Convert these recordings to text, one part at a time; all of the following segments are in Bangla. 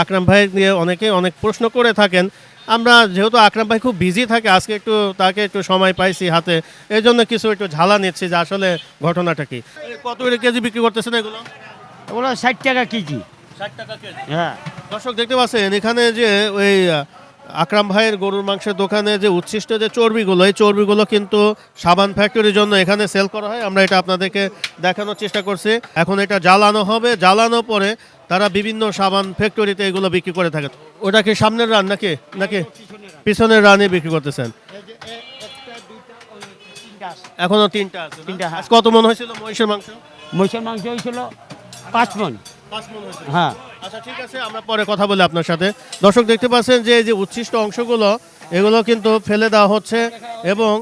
আকরাম ভাই নিয়ে অনেকে অনেক প্রশ্ন করে থাকেন। আমরা যেহেতু আকরাম ভাই খুব বিজি থাকে আজকে একটু তাকে একটু সময় পাইছি হাতে। এই জন্য কিছু একটু ঝালা নিচ্ছি যে আসলে ঘটনাটা কি। কত করে কেজি বিক্রি করতেছেন এগুলো? ওগুলো ষাট টাকা কেজি। ষাট টাকা কেজি? হ্যাঁ। দর্শক দেখতে পাচ্ছেন এখানে যে ওই আকরাম ভাইয়ের গরুর মাংসের দোকানে যে উচ্ছিষ্ট যে চর্বিগুলো এই চর্বিগুলো কিন্তু সাবান ফ্যাক্টরির জন্য এখানে সেল করা হয়। আমরা এটা আপনাদেরকে দেখানোর চেষ্টা করছি। এখন এটা জ্বালানো হবে। জ্বালানো পরে তারা বিভিন্ন সাবান ফ্যাক্টরিতে এগুলো বিক্রি করে থাকে। ওটা কি সামনের রান নাকি? নাকি পিছনের রানে বিক্রি করতেছেন? এখনও তিনটা আছে তিনটা, হ্যাঁ। কত মন হয়েছিল মহিষের মাংস? মহিষের মাংস হয়েছিল পাঁচ মন। হ্যাঁ। আচ্ছা ঠিক আছে আমরা পরে কথা বলি আপনার সাথে। দর্শক দেখতে পাচ্ছেন যে এই যে উচ্ছিষ্ট অংশগুলো এগুলো কিন্তু ফেলে দেওয়া হচ্ছে এবং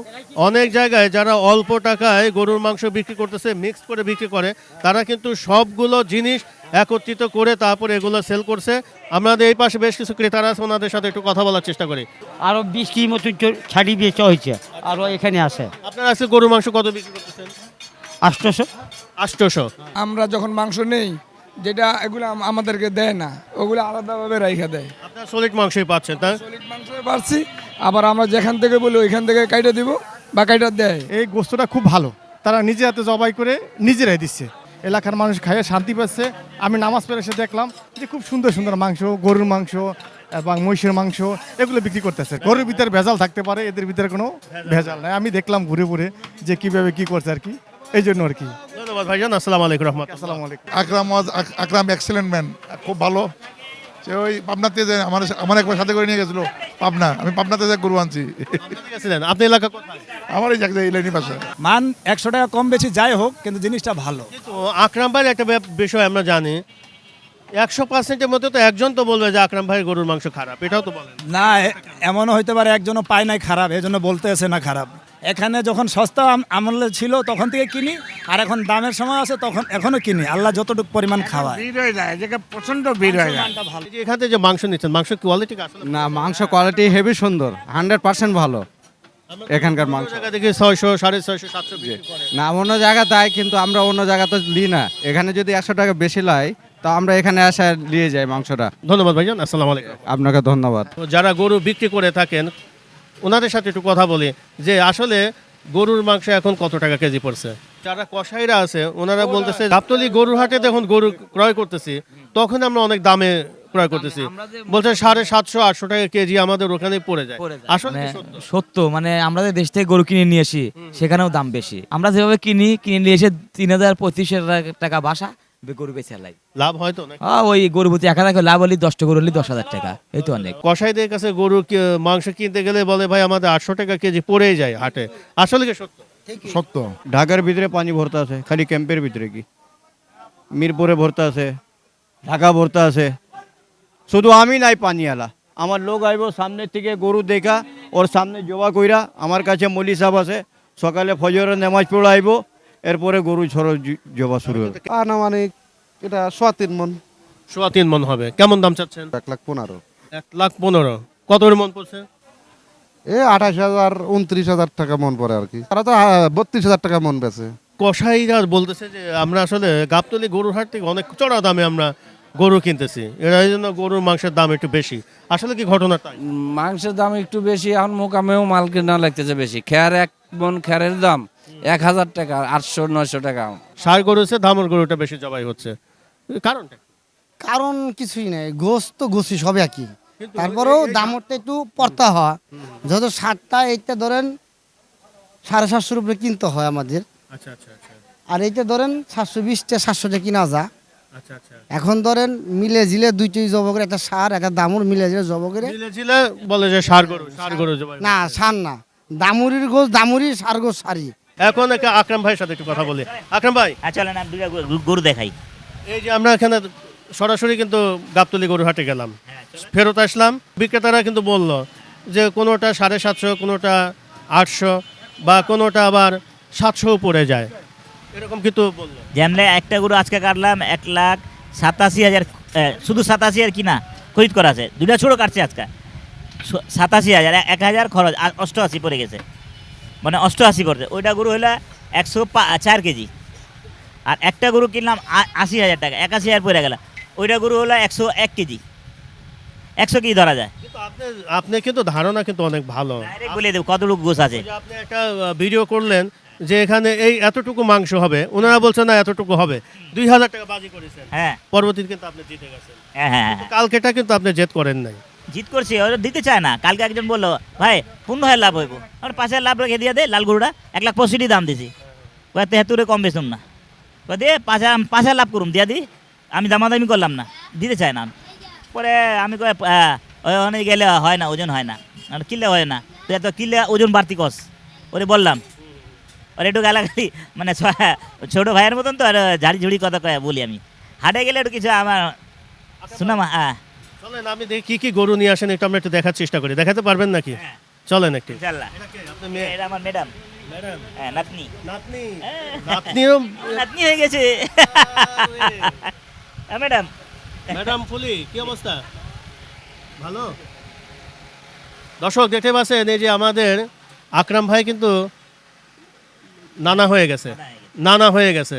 অনেক জায়গায় যারা অল্প টাকায় গরুর মাংস বিক্রি করতেছে মিক্স করে বিক্রি করে তারা কিন্তু সবগুলো জিনিস একত্রিত করে তারপরে এগুলো সেল করছে। আমাদের এই পাশে বেশ কিছু ক্রেতারা আছে ওনাদের সাথে একটু কথা বলার চেষ্টা করি। আরও বিশ কেজি মতন চো- ছাড়ি বেচা হয়েছে আরও এখানে আছে। আপনারা আজকে গরুর মাংস কত বিক্রি করতেছেন? আষ্টশো আষ্টশো আমরা যখন মাংস নেই যেটা এগুলো আমাদেরকে দেয় না ওগুলো আলাদাভাবে রাইখা দেয়। আপনার সলিড মাংসই পাচ্ছেন তাই? সলিড মাংস পাচ্ছি আবার আমরা যেখান থেকে বলি ওইখান থেকে কাইটা দিব বা কাইটা দেয়। এই গোস্তটা খুব ভালো। তারা নিজে হাতে জবাই করে নিজেরাই দিচ্ছে। এলাকার মানুষ খাইয়ে শান্তি পাচ্ছে। আমি নামাজ পড়ে এসে দেখলাম যে খুব সুন্দর সুন্দর মাংস গরুর মাংস এবং মহিষের মাংস এগুলো বিক্রি করতেছে। গরুর ভিতরে ভেজাল থাকতে পারে এদের ভিতরে কোনো ভেজাল নাই। আমি দেখলাম ঘুরে ঘুরে যে কীভাবে কি করছে আর কি। এই জন্য আর কি। ধন্যবাদ ভাইজান আসসালামু আলাইকুম রহমত আসসালামু আলাইকুম। আকরাম আকরাম এক্সেলেন্ট ম্যান খুব ভালো। সে ওই পাবনাতে যে আমার আমার একবার সাথে করে নিয়ে গেছিল পাবনা। আমি পাবনাতে যে গরু আনছি। গেছিলেন। আপনি এলাকা কোথায়? আমার এই জায়গায় এই লাইনের পাশে মান একশো টাকা কম বেশি যাই হোক কিন্তু জিনিসটা ভালো। কিন্তু আকরাম ভাইয়ের একটা ব্যাপ- বিষয় আমরা জানি। একশো পার্সেন্টের মধ্যে তো একজন তো বলবে যে আকরাম ভাইয়ের গরুর মাংস খারাপ। এটাও তো বলেন। না এ- এমনও হইতে পারে একজনও পায় নাই খারাপ এই জন্য বলতে আছে না খারাপ। এখানে যখন সস্তা আম- আমলে ছিল তখন থেকে কিনি। আর এখন দামের সময় আছে তখন এখনও কিনি। আল্লাহ যতটুকু পরিমাণ খাওয়ায়। ভিড় হয়ে যায় যেটা প্রচণ্ড ভিড় হয়ে যায় এই যে এখান থেকে যে মাংস নিচ্ছেন মাংস কোয়ালিটি আসলে না মাংস কোয়ালিটি হেভি সুন্দর। হান্ড্রেড পার্সেন্ট ভালো। এখানকার মাংস। জায়গা দেখি ছয়শো সাড়ে ছয়শো সাতশো না অন্য জায়গা তাই কিন্তু আমরা অন্য জায়গা তো নিই না। এখানে যদি একশো টাকা বেশি লাই তো আমরা এখানে আসা নিয়ে যাই মাংসটা। ধন্যবাদ ভাইজান আসসালামু আলাইকুম। আপনাকে ধন্যবাদ। তো যারা গরু বিক্রি করে থাকেন ওনাদের সাথে একটু কথা বলি যে আসলে গরুর মাংস এখন কত টাকা কেজি পড়ছে? যারা কসাইরা আছে ওনারা বলতেছে গাবতলি গরুর হাটে যখন গরু ক্রয় করতেছি তখন আমরা অনেক দামে ক্রয় করতেছি। বলছে সাড়ে সাতশো আটশো টাকা কেজি আমাদের ওখানে পড়ে যায়। আসলে মানে সত্য? সত্য মানে আমরা যে দেশ থেকে গরু কিনে নিয়ে আসি সেখানেও দাম বেশি। আমরা যেভাবে কিনি কিনে নিয়ে এসে তিন হাজার পঁয়ত্রিশ হাজার টাকা বাসা গরু বেচে লাই লাভ হয়তো না আ, ওই গরু প্রতি এক হাজার করে লাভ হলে দশটা গরু হলে দশ হাজার টাকা এই তো অনেক। কসাইদের কাছে গরু কি- মাংস কিনতে গেলে বলে ভাই আমাদের আটশো টাকা কেজি পড়েই যায় হাটে। আসলে কি সত্য? সত্য। ঢাকার ভিতরে পানি ভরতে আছে খালি ক্যাম্পের ভিতরে কি? মিরপুরে ভরতে আছে ঢাকা ভরতে আছে। শুধু আমি নাই পানি আলা আমার লোক আইব সামনের থেকে গরু দেখা ওর সামনে জবা কইরা আমার কাছে মলি সাহেব আছে সকালে ফজরের নামাজ পড়ে আইব এরপরে গরু ছড় জবা শুরু হবে। আনুমানিক এটা সোয়া তিন মন। সোয়া তিন মন হবে। কেমন দাম চাচ্ছেন? এক লাখ পনেরো। এক লাখ পনেরো। কত মন পড়ছে? এ আঠাশ হাজার উনত্রিশ হাজার টাকা মন পড়ে আর কি। তারা তো বত্রিশ হাজার টাকা মন বেছে কসাইরা বলতেছে যে আমরা আসলে গাবতলি গরুর হাট থেকে অনেক চড়া দামে আমরা গরু কিনতেছি। এর জন্য গরুর মাংসের দাম একটু বেশি। আসলে কি ঘটনা তাই? মাংসের দাম একটু বেশি। এখন মোকামেও মাল কেনা লাগতেছে বেশি। খেয়ার এক মন খেয়ারের দাম। এক হাজার টাকা আটশো নয়শো টাকা। সার গরু হচ্ছে দামর গরুটা বেশি জবাই হচ্ছে। কারণটা কি? কারণ কিছুই নেই গোস তো গোসি সব একই। তারপরেও দামটা একটু পড়তা হয়। যত ষাটটা এইটা ধরেন সাড়ে সাতশোর উপরে কিনতে হয় আমাদের। আচ্ছা আচ্ছা আচ্ছা। আর এইটা ধরেন সাতশো বিশটা সাতশোটা কিনা যা আচ্ছা আচ্ছা। এখন ধরেন মিলে জিলে দুইটাই জব করে একটা সার একটা দামুর মিলে জিলে জব করে। বলে যে সার গরু সার গরু জবাই না সার না। দামুরির গোস দামুরি সার গোস সারি এখন একটা আকরাম ভাইয়ের সাথে একটু কথা বলি। আকরাম ভাই। আচ্ছা চলেন দুইটা গরু- গরু দেখাই। এই যে আমরা এখানে সরাসরি কিন্তু গাবতলি গরু হাটে গেলাম। ফেরত আসলাম। বিক্রেতারা কিন্তু বলল যে কোনোটা সাড়ে সাতশো কোনোটা আটশো বা কোনোটা আবার সাতশো পড়ে যায়। এরকম কিন্তু বলল। যে আমরা একটা গরু আজকে কাটলাম এক লাখ সাতাশি হাজার এ, শুধু সাতাশি হাজার কিনা খরিদ করা আছে। দুইটা ছোটো কাটছে আজকে। সাতাশি হাজার এক হাজার খরচ আর অষ্টআশি পড়ে গেছে। মানে অষ্টআশি করছে। ওইটা গরু হলো একশো চার কেজি। আর একটা গরু কিনলাম আশি হাজার টাকা একাশি হাজার পড়ে গেল। ওইটা গরু হলো একশো এক কেজি। একশো কেজি ধরা যায়। আপনি আপনি কিন্তু ধারণা কিন্তু অনেক ভালো। বলে দেবো কতটুকু গোছ আছে। আপনি একটা ভিডিও করলেন যে এখানে এই এতটুকু মাংস হবে। ওনারা বলছেন না এতটুকু হবে। দুই হাজার টাকা বাজি করেছেন। হ্যাঁ। পরবর্তীতে কিন্তু আপনি জিতে গেছেন। হ্যাঁ হ্যাঁ হ্যাঁ। কালকেটা কিন্তু আপনি জেদ করেন নাই। জিত করছি ওরা দিতে চায় না। কালকে একজন বলল ভাই পনেরো হাজার লাভ হইব। আমার পাঁচ হাজার লাভ রেখে দিয়ে দে লাল গরুটা এক লাখ পঁয়ষট্টি দাম দিছি। কয়ে তেহাত্তরে কম বেচুম না। কয়ে দিয়ে পাঁচ হাজার পাঁচ হাজার লাভ করুম দিয়া দি। আমি দামাদামি করলাম না দিতে চায় না। পরে আমি কয়ে ওই ওখানে গেলে হয় না ওজন হয় না। আর কিনলে হয় না? তুই এত কিনলে ওজন বাড়তি কস ওরে বললাম। ওর একটু গালাগালি মানে ছোট ভাইয়ের মতন তো আর ঝাড়ি ঝুড়ি কথা কয়ে বলি আমি। হাটে গেলে একটু কিছু আমার শোনা মা হ্যাঁ চলেন আমি দেখি কি কি গরু নিয়ে আসেন একটু আমরা একটু দেখার চেষ্টা করি। দেখাতে পারবেন নাকি? চলেন একটু। ইনশাল্লাহ। এটা আমার ম্যাডাম। হ্যাঁ নাতনি। নাতনি? হ্যাঁ। নাতনিও নাতনি হয়ে গেছে। হ্যাঁ ম্যাডাম। ম্যাডাম ফুলি কি অবস্থা? ভালো? দর্শক দেখতে পাচ্ছেন এই যে আমাদের আকরাম ভাই কিন্তু নানা হয়ে গেছে। নানা হয়ে গেছে।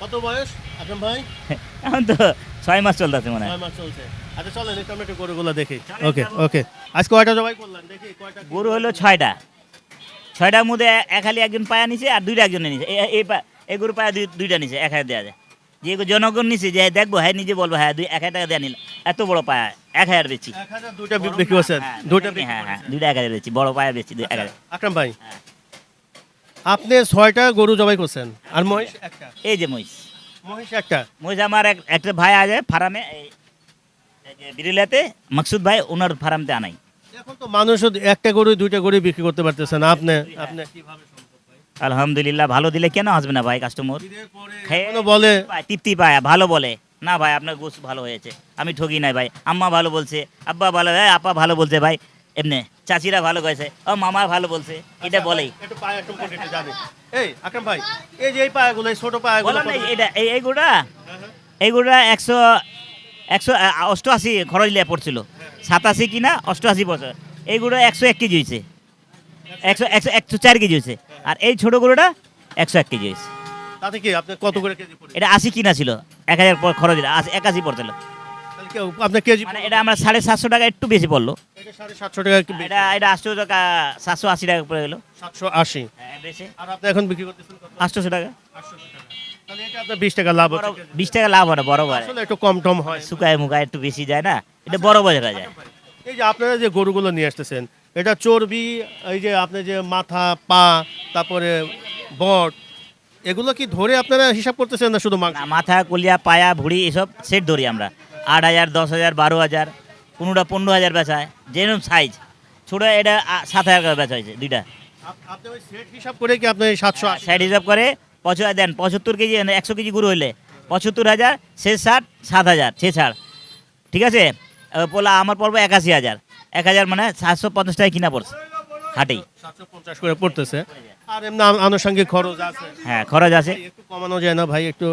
কত বয়স? আকরাম ভাই? এখন তো ছয় মাস চলতেছে মনে হয়। মাস চলছে। আচ্ছা চলেন একটু আমরা একটু গরুগুলো দেখি। ওকে ওকে আজ কয়টা জবাই করলেন? দেখি কয়টা গরু হলো ছয়টা। ছয়টার মধ্যে এক খালি একজন পায়া নিছে আর দুইটা একজন নিছে। এই এই গরু পায়া দুই- দুইটা নিছে এক হাজার দেওয়া যায়। যে জনগণ নিছে যে দেখব হ্যাঁ নিজে বলব হ্যাঁ দুই এক হাজার টাকা দেওয়া নিল। এত বড় পায়া এক হাজার বেচি। এক দুইটা বিক্রি করছেন? দুইটা হ্যাঁ হ্যাঁ দুইটা এক হাজার বেচি বড় পায়া বেচি দুই এক হাজার। আকরাম ভাই আপনি ছয়টা গরু জবাই করছেন? আর মহিষ একটা? এই যে মহিষ। মহিষ একটা? মহিষ আমার এক একটা ভাই আছে ফার্মে এই এই যে বিরিলাতে মাকসুদ ভাই ওনার ফার্মতে আনাই। এখন তো মানুষ একটা গরু দুইটা গরু বিক্রি করতে পারতেছে আপনি আপনি কীভাবে আলহামদুলিল্লাহ ভালো দিলে কেন আসবে না ভাই কাস্টমার বলে তৃপ্তি পায় ভালো বলে। না ভাই আপনার গোস ভালো হয়েছে। আমি ঠকি নাই ভাই। আম্মা ভালো বলছে আব্বা ভালো আপা ভালো বলছে ভাই। এমনি। চাচিরা ভালো কয়েছে ও মামা ভালো বলছে এটা বলেই। একটু পায়া সম্পর্কে একটু জানি এই আকরাম ভাই এই যে এই পায়াগুলো এই ছোট পায়াগুলো এটা একশো একশো অষ্টআশি খরচ লিয়ে পড়ছিল। সাতাশি কিনা অষ্টআশি বছর। একশো এক কেজি হয়েছে একশো একশো একশো চার কেজি হয়েছে আর এই ছোট গরুটা একশো এক কেজি হয়েছে তাতে কি আপনি কত করে কেজি এটা আশি কিনা ছিল এক হাজার পর খরচ একাশি পড়ছিল। আপনার কেজি মানে এটা আমরা সাড়ে সাতশো টাকা একটু বেশি পড়ল। এটা সাড়ে সাতশো টাকা এটা এটা আটশো টাকা সাতশো আশি টাকা পড়ে গেলো। সাতশো আশি। হ্যাঁ, আর আপনি এখন বিক্রি করতেছেন আটশোশো টাকা। তাহলে এটা আপনার বিশ টাকা লাভ হচ্ছে। বিশ টাকা লাভ হয় না বড় আসলে একটু কম টম হয়। শুকায় মুকায় একটু বেশি যায় না। এটা বড় বাজারে যায়। এই যে আপনারা যে গরুগুলো নিয়ে আসতেছেন এটা চর্বি এই যে আপনি যে মাথা পা তারপরে বট এগুলো কি ধরে আপনারা হিসাব করতেছেন না শুধু মাংস? মাথা কলিয়া পায়া ভুড়ি এসব সেট ধরি আমরা। আট হাজার দশ হাজার বারো হাজার কোনোটা পনেরো হাজার বেচায় যেরকম সাইজ ছোটো এটা সাত হাজার করে বেচা হয়েছে দুইটা। আপ- আপনি ওই সেট হিসাব করে কি আপনি সাতশো সাইড হিসাব করে দেন পঁচাত্তর কেজি একশো কেজি গুঁড়ো হইলে। পঁচাত্তর হাজার সে ষাট সাত হাজার সে ছাড় ঠিক আছে? পোলা আমার পড়ব একাশি হাজার। এক হাজার মানে সাতশো পঞ্চাশ টাকা কিনা পড়ছে। হাটেই। সাতশো পঞ্চাশ করে পড়তেছে। আর এমনি আনুষঙ্গিক খরচ আছে। হ্যাঁ খরচ আছে। একটু কমানো যায় না ভাই একটু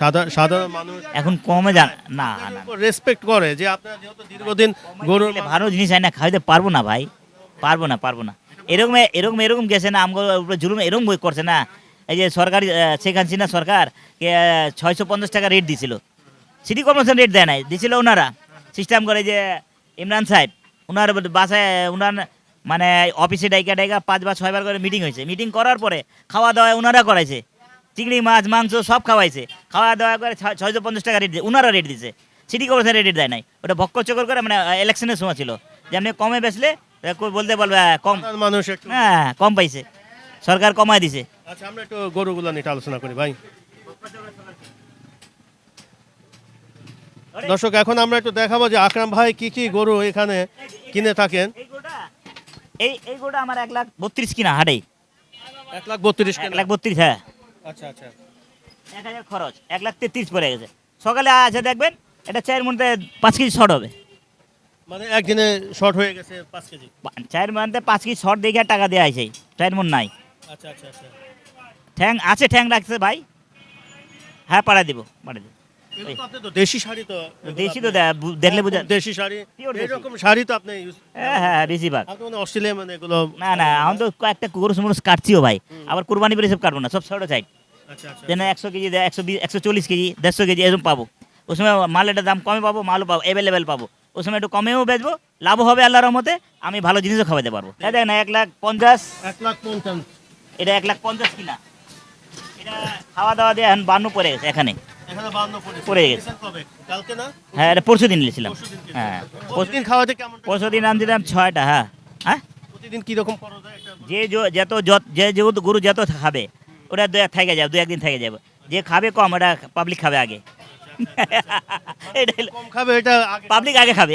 সাধারণ সাধারণ মানুষ। এখন কমে যান না না রেসপেক্ট করে যে আপনারা যেহেতু দীর্ঘদিন গরু ভালো জিনিস হয় না খাইতে পারব না ভাই। পারব না পারব না। এরকম এরকম এরকম গেছে না আমগো উপরে জুলুম এরকম বই করছে না। এই যে সরকারি শেখ হাসিনা সরকার ছয়শো পঞ্চাশ টাকা রেট দিছিল। সিটি কর্পোরেশন রেট দেয় নাই দিছিল ওনারা। সিস্টেম করে যে ইমরান সাহেব ওনার বাসায় ওনার মানে অফিসে ডাইকা ডাইকা পাঁচবার ছয়বার করে মিটিং হয়েছে। মিটিং করার পরে খাওয়া দাওয়া ওনারা করাইছে। চিংড়ি মাছ মাংস সব খাওয়াইছে। খাওয়া দাওয়া করে ছয়শো পঞ্চাশ টাকা রেট দিয়ে ওনারা রেট দিছে। সিটি কর্পোরেশন রেট দেয় নাই। ওটা ভক্ক চকর করে মানে ইলেকশনের সময় ছিল। যে আপনি কমে বেচলে বলতে বলবে "হ্যাঁ, কম। মানুষ হ্যাঁ কম পাইছে। সরকার কমায় দিছে। আচ্ছা আমরা একটু গরুগুলো নিয়ে আলোচনা করি ভাই। দর্শক এখন আমরা একটু দেখাবো যে আকরাম ভাই কি কি গরু এখানে কিনে থাকেন। এই এই গোটা আমার এক লাখ বত্রিশ কিনা হাটেই। এক লাখ বত্রিশ এক লাখ বত্রিশ হ্যাঁ। আচ্ছা আচ্ছা। এক হাজার খরচ এক লাখ তেত্রিশ পড়ে গেছে। সকালে আছে দেখবেন এটা চায়ের মধ্যে পাঁচ কেজি শর্ট হবে। মানে একদিনে শর্ট হয়ে গেছে পাঁচ কেজি। চায়ের মধ্যে পাঁচ কেজি শর্ট দেখে টাকা দেওয়া হয়েছে চায়ের মন নাই। আচ্ছা আচ্ছা আচ্ছা। ঠ্যাং আছে ঠ্যাং রাখছে ভাই। হ্যাঁ পাড়া দিব পাড়া দিব। দেশি শাড়ি তো দেশি তো দেখলে বুঝা দেশি শাড়ি এরকম শাড়ি তো আপনি হ্যাঁ হ্যাঁ বেশিরভাগ। অস্ট্রেলিয়া মানে এগুলো না না আমি তো কয়েকটা গরু সমুরস কাটছিও ভাই। আবার কুরবানি করে সব কাটবো না সব ছোটো চাই আচ্ছা আচ্ছা যেন একশো কেজি একশো বিশ একশো চল্লিশ কেজি দেড়শো কেজি এরকম পাবো। ওই সময় মালের দাম কমে পাবো মালও পাবো অ্যাভেলেবেল পাবো। ওই সময় একটু কমেও বেচবো লাভও হবে আল্লাহর রহমতে আমি ভালো জিনিসও খাওয়াতে পারব। এই দেখেন এক লাখ পঞ্চাশ। এক লাখ পঞ্চান্ন এটা এক লাখ পঞ্চাশ কিনা। এটা খাওয়া দাওয়া দিয়ে এখন বান্ন পড়ে গেছে এখানে। পড়ে গেছে। হ্যাঁ এটা পরশু দিন নিয়েছিলাম। হ্যাঁ প্রতিদিন খাওয়াতে কেমন পরশু দিন আমি দিলাম ছয়টা হ্যাঁ। হ্যাঁ? প্রতিদিন কীরকম যে যত যত- যে যেহেতু গরু যত খাবে ওটা দু এক থেকে যাবে দু একদিন থেকে যাবে। যে খাবে কম ওটা পাবলিক খাবে আগে। কম খাবে এটা পাবলিক আগে খাবে।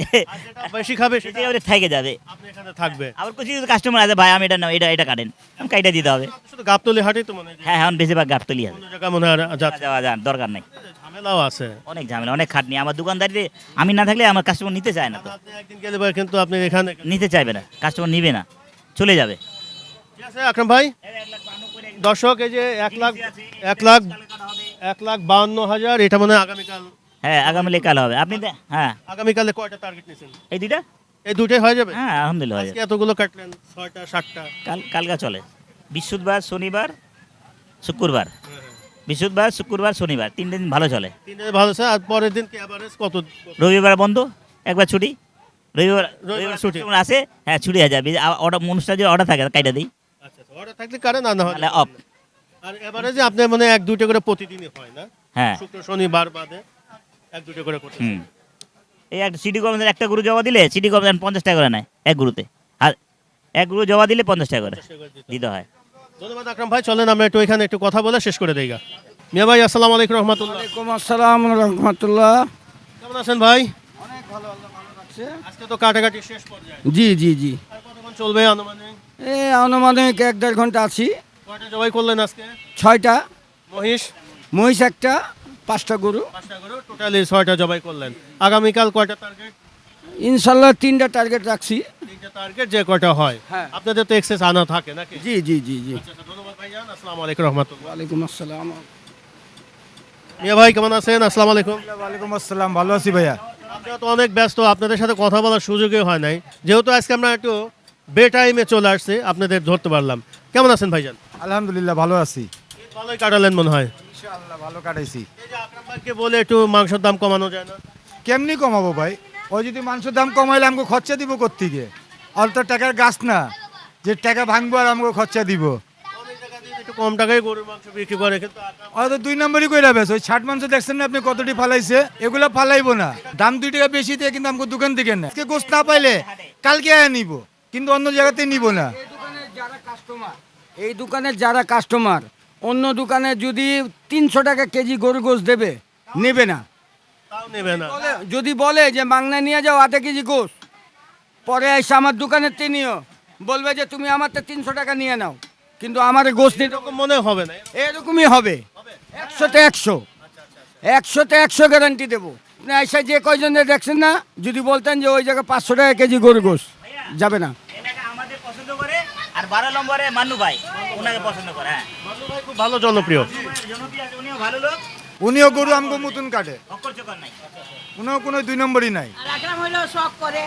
বেশি খাবে সেটা থেকে যাবে। আপনি এখানে থাকবে। আবার কিছু কিছু কাস্টমার আছে ভাই আমি এটা না এটা এটা কাটেন। আমি কাইটা দিতে হবে। শুধু গাবতলি হাটেই তো মনে হয় হ্যাঁ এখন বেশিরভাগ গাবতলি আছে। মনে হয় যাওয়া যান দরকার নেই। ঝামেলাও আছে। অনেক ঝামেলা অনেক খাটনি। আমার দোকানদারিতে আমি না থাকলে আমার কাস্টমার নিতে চায় না তো। একদিন গেলে কিন্তু আপনি এখানে নিতে চাইবে না কাস্টমার নিবে না। চলে যাবে। ঠিক আছে আকরাম ভাই? দর্শক এই যে এক লাখ এক লাখ এক লাখ বাউন্ন হাজার এটা মনে হয় আগামীকাল। হ্যাঁ আগামী কাল হবে। আপনি হ্যাঁ। আগামীকালে কয়টা টার্গেট নিয়েছেন এই দুইটা? এই দুটোই হয়ে যাবে? হ্যাঁ আলহামদুলিল্লাহ আজকে। এতগুলো কাটলেন ছয়টা সাতটা। কাল কালকা চলে। বৃহস্পতিবার শনিবার শুক্রবার। বৃহস্পতিবার শুক্রবার শনিবার তিন দিন ভালো চলে। তিন দিনে ভালো আছে আর পরের দিন কি কত? রবিবার বন্ধ একবার ছুটি। রবিবার রবিবার ছুটি। ছুটি আসে হ্যাঁ ছুটি হয়ে যাবে অর্ডার অনুষ্ঠান যে অর্ডার থাকে কাইটা দিই। আচ্ছা অর্ডার থাকলে কারে না না অফ আর এভারেজে আপনি মানে এক দুইটা করে প্রতিদিনই হয় না? হ্যাঁ। শুক্র শনিবার বাদে এক দুটো করে করতে হুম। এই একটা সিটি কর্মচারী একটা গরু জমা দিলে সিটি কর্মচারী পঞ্চাশ টাকা করে নেয় এক গুরুতে আর এক গুরু জমা দিলে পঞ্চাশ টাকা করে দিতে হয়। ধন্যবাদ আকরাম ভাই চলেন আমরা একটু এখানে একটু কথা বলে শেষ করে দেই গা। মিয়া ভাই আসসালামু আলাইকুম রহমতুল্লাহ। ওয়ালাইকুম আসসালাম রহমতুল্লাহ। কেমন আছেন ভাই? আজকে তো কাটাকাটি শেষ পর্যায়ে। জি জি জি। আর কতক্ষণ চলবে আনুমানিক? এ আনুমানিক এক দেড় ঘণ্টা আছি। কয়টা জবাই করলেন আজকে? ছয়টা। মহিষ? মহিষ একটা পাঁচটা গরু। পাঁচটা করে টোটালি ছয়টা জবাই করলেন। আগামীকাল কয়টা টার্গেট ইনশাল্লাহ তিনটা টার্গেট রাখছি। তিনটা টার্গেট যে কয়টা হয়? হ্যাঁ। আপনাদের তো এক্সেস আনা থাকে নাকি? জি জি জি জি। আচ্ছা, আচ্ছা, ধন্যবাদ ভাইজান। আসসালামু আলাইকুম রহমতুল্লাহ। ওয়ালাইকুম আসসালাম। মিয়া ভাই কেমন আছেন? আসসালামু আলাইকুম। ওয়ালাইকুম আসসালাম। ভালো আছি ভাইয়া। আপনারা তো অনেক ব্যস্ত আপনাদের সাথে কথা বলার সুযোগই হয় নাই। যেহেতু আজকে আমরা একটু বে টাইমে চলে আসছি আপনাদের ধরতে পারলাম। কেমন আছেন ভাইজান? আলহামদুলিল্লাহ ভালো আছি। ভালোই কাটালেন মনে হয়। ইনশাআল্লাহ ভালো কাটাইছি। এই যে বলে একটু মাংসের দাম কমানো যায় না। কেমনি কমাবো ভাই? ওই যদি মাংসের দাম কমাইলে আমাকে খরচা দিব কোত্থেকে? অল্প টাকার গাছ না যে টাকা ভাঙবো আর আমাকে খরচা দিব। একটু কম টাকায় গরুর মাংস বিক্রি করে কিন্তু আকরাম তো দুই নম্বরই করে বেশ ওই ছাট মাংস দেখছেন না আপনি কতটি ফালাইছে? এগুলো ফালাইবো না। দাম দুই টাকা বেশি দিয়ে কিন্তু আমাকে দোকান থেকে না আজকে গোস্ত না পাইলে কালকে আয়া নিব কিন্তু অন্য জায়গাতে নিব না। যারা কাস্টমার এই দোকানের যারা কাস্টমার অন্য দোকানে যদি তিনশো টাকা কেজি গরু গোস দেবে নেবে না। তাও নেবে না। বলে- যদি বলে যে মাংনা নিয়ে যাও আধা কেজি গোস পরে এসে আমার দোকানের তিনিও বলবে যে তুমি আমার তো তিনশো টাকা নিয়ে নাও। কিন্তু আমার গোস নিতে এরকম মনে হবে না। এরকমই হবে। একশোতে একশো। একশোতে একশো গ্যারান্টি দেবো। আপনি এসে যে কয়জনে দেখছেন না যদি বলতেন যে ওই জায়গায় পাঁচশো টাকা কেজি গরু গোস যাবে না এটাকে আমাদের পছন্দ করে আর বারো নম্বরে মান্নু ভাই ওনাকে পছন্দ করে হ্যাঁ। মান্নু ভাই খুব ভালো জনপ্রিয়। জনপ্রিয় আছে, উনিও ভালো লোক। উনিও গরু আমাকে মতন কাটে। চকর নাই। উনিও কোনো দুই নম্বরই নাই। আর আকরাম হইল শখ করে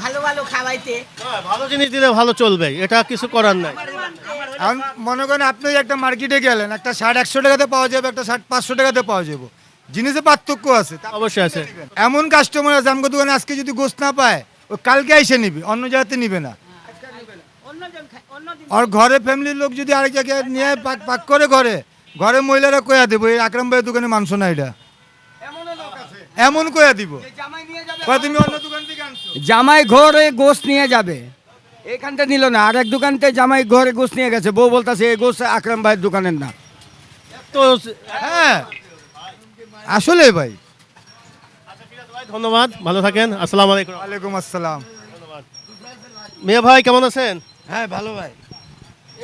ভালো ভালো খাওয়াইতে। হ্যাঁ, ভালো জিনিস দিলে ভালো চলবে এটা কিছু করার নাই। এখন মনে করেন আপনি একটা মার্কেটে গেলেন একটা ষাট একশো টাকাতে পাওয়া যাবে একটা ষাট পাঁচশো টাকাতে পাওয়া যাবে। জিনিসে পার্থক্য আছে অবশ্যই আছে। এমন কাস্টমার আছে আমাকে দোকানে আজকে যদি গোস্ত না পায় ও কালকে এসে নিবে অন্য জায়গাতে নিবে না। আর ঘরে ফ্যামিলির লোক যদি আরেক জায়গায় নিয়ে পাক পাক করে ঘরে ঘরে মহিলারা কয়া দেবো এই আকরাম ভাইয়ের দোকানে মাংস না এটা। এমন কয়া দিব। তুমি অন্য দোকান থেকে আনছো? জামাই ঘরে গোস নিয়ে যাবে। এখানটা নিল না আর এক দোকানতে জামাই ঘরে গোস নিয়ে গেছে। বউ বলতেছে এই গোস আকরাম ভাইয়ের দোকানের না। তো হ্যাঁ আসলে ভাই। ভাই, ধন্যবাদ। ভালো থাকেন। আসসালামু আলাইকুম। ওয়ালাইকুম আসসালাম। মিয়া ভাই কেমন আছেন? হ্যাঁ ভালো ভাই।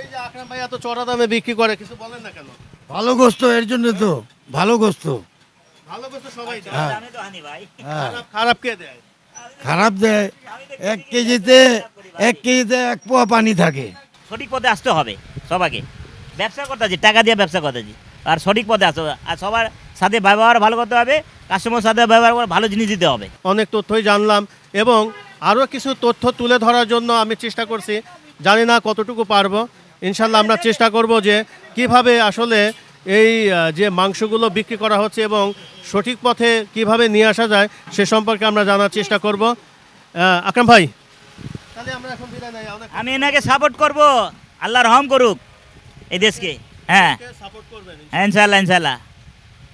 এই যে আকরাম ভাই এত চড়া দামে বিক্রি করে কিছু বলেন না কেন? ভালো গোস্ত এর জন্য তো। ভালো গোস্ত। ভালো কথা সবাই দেয়। আমি তো হানি ভাই। খারাপ খারাপ কে দেয়? খারাপ দেয়। এক কেজিতে এক কেজিতে এক পোয়া পানি থাকে। সঠিক পথে আসতে হবে সবাইকে। ব্যবসা করতে আছি টাকা দিয়ে ব্যবসা করতে আছি। আর সঠিক পথে আসতে হবে আর সবার সাথে ব্যবহার ভালো করতে হবে কাস্টমার সাথে ব্যবহার করে ভালো জিনিস দিতে হবে। অনেক তথ্যই জানলাম এবং আরও কিছু তথ্য তুলে ধরার জন্য আমি চেষ্টা করছি। জানি না কতটুকু পারব। ইনশাল্লাহ আমরা চেষ্টা করব যে কীভাবে আসলে এই যে মাংসগুলো বিক্রি করা হচ্ছে এবং সঠিক পথে কীভাবে নিয়ে আসা যায় সে সম্পর্কে আমরা জানার চেষ্টা করব। আকরাম ভাই। আমি এনাকে সাপোর্ট করব। আল্লাহ রহম করুক এই দেশকে। হ্যাঁ। হ্যাঁ, ইনশাল্লাহ ইনশাল্লাহ।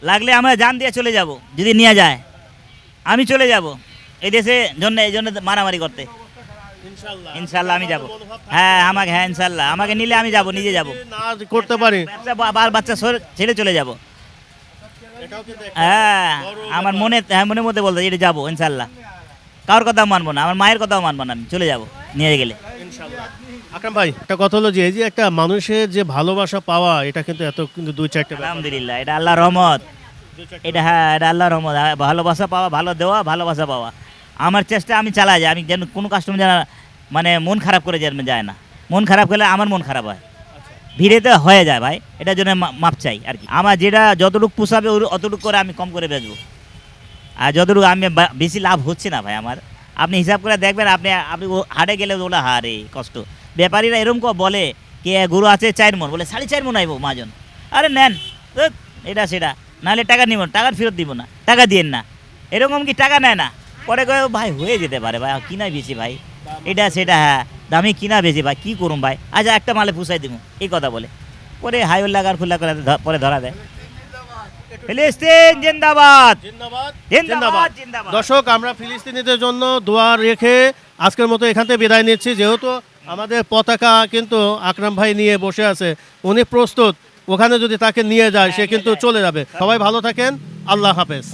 লাগলে আমরা জান দিয়ে চলে যাব যদি নিয়ে যায়। আমি চলে যাব এই দেশে জন্য এই জন্য মারামারি করতে। ইনশাল্লাহ আমি যাব। হ্যাঁ আমাকে হ্যাঁ ইনশাল্লাহ আমাকে নিলে আমি যাব নিজে যাব। না করতে পারি। বাল বাচ্চা ছেড়ে চলে যাব। এটাও কিন্তু একটা হ্যাঁ আমার মনে হ্যাঁ মনের মধ্যে বলতে এটা যাব ইনশাল্লাহ কারোর কথাও মানবো না আমার মায়ের কথাও মানবো না আমি চলে যাব নিয়ে গেলে। আকরাম ভাই একটা কথা হলো যে এই যে একটা মানুষের যে ভালোবাসা পাওয়া এটা কিন্তু এত কিন্তু দুই চারটে। আলহামদুলিল্লাহ এটা আল্লাহ রহমত। এটা হ্যাঁ এটা আল্লাহ রহমত। হ্যাঁ, ভালোবাসা পাওয়া ভালো দেওয়া ভালোবাসা পাওয়া। আমার চেষ্টা আমি চালাই যাই, আমি যেন কোনো কাস্টমার যেন মানে মন খারাপ করে যেন যায় না। মন খারাপ করলে আমার মন খারাপ হয়। ভিড়েতে হয়ে যায় ভাই, এটার জন্য মাপ চাই আর কি। আমার যেটা যতটুকু পোষাবে অতটুকু করে আমি কম করে বেচবো। আর যতটুকু আমি বেশি লাভ হচ্ছে না ভাই আমার। আপনি হিসাব করে দেখবেন, আপনি আপনি হাটে গেলে ওলা হারে, কষ্ট। ব্যাপারীরা এরকম বলে কে গরু আছে চার মন, বলে, সাড়ে চার মন আইব মাজন আরে নেন এটা সেটা। নাহলে টাকা নিব টাকা ফেরত দিব না, টাকা দিয়েন না। এরকম কি টাকা নেয় না? পরে কয়ে ভাই হয়ে যেতে পারে ভাই কিনা বেশি ভাই? এটা সেটা হ্যাঁ দামি কিনা বেশি ভাই কি করুম ভাই? আচ্ছা একটা মালে পুষাই দিব এই কথা বলে। পরে হাইওল্লা গার ফুল্লা করে পরে ধরা দেয়। ফিলিস্তিন জিন্দাবাদ! জিন্দাবাদ। জিন্দাবাদ জিন্দাবাদ। দর্শক আমরা ফিলিস্তিনিদের জন্য দোয়া রেখে আজকের মতো এখান থেকে বিদায় নিচ্ছি। যেহেতু আমাদের পতাকা কিন্তু আকরাম ভাই নিয়ে বসে আছে উনি প্রস্তুত। ওখানে যদি তাকে নিয়ে যায় সে কিন্তু চলে যাবে। সবাই ভালো থাকেন আল্লাহ হাফেজ।